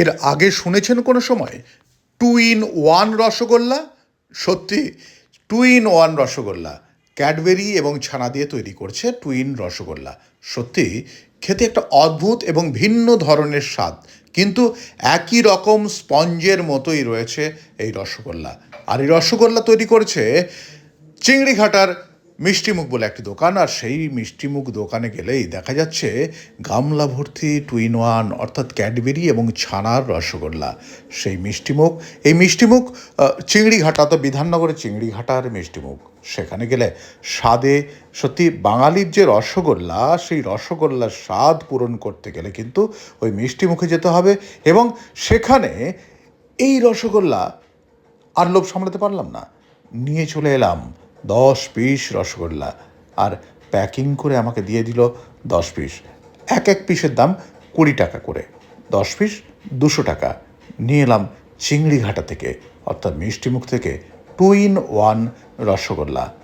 এর আগে শুনেছেন কোনো সময়? Two in one rasgulla? সত্যি, two in one rasgulla. Cadbury এবং ছানা দিয়ে তৈরি করছে টু ইন রসগোল্লা। সত্যি, খেতে একটা অদ্ভুত এবং ভিন্ন ধরনের স্বাদ, কিন্তু একই রকম স্পঞ্জের মতোই রয়েছে এই রসগোল্লা। আর এই রসগোল্লা তৈরি করেছে চিংড়িঘাটার মিষ্টিমুখ বলে একটি দোকান, আর সেই মিষ্টিমুখ দোকানে গেলেই দেখা যাচ্ছে গামলা ভর্তি টুইন ওয়ান, অর্থাৎ ক্যাডবেরি এবং ছানার রসগোল্লা। সেই মিষ্টিমুখ এই মিষ্টিমুখ চিংড়িঘাটা তো বিধাননগরের চিংড়িঘাটার মিষ্টিমুখ সেখানে গেলে স্বাদে সত্যি বাঙালির যে রসগোল্লা, সেই রসগোল্লার স্বাদ পূরণ করতে গেলে কিন্তু ওই মিষ্টিমুখে যেতে হবে এবং সেখানে এই রসগোল্লা আর লোভ সামলাতে পারলাম না। নিয়ে চলে এলাম দশ পিস রসগোল্লা। আর প্যাকিং করে আমাকে দিয়ে দিল দশ পিস। এক এক পিসের দাম কুড়ি টাকা করে। দশ পিস দুশো টাকা। নিয়ে এলাম চিংড়িঘাটা থেকে, অর্থাৎ মিষ্টিমুখ থেকে টু ইন ওয়ান রসগোল্লা।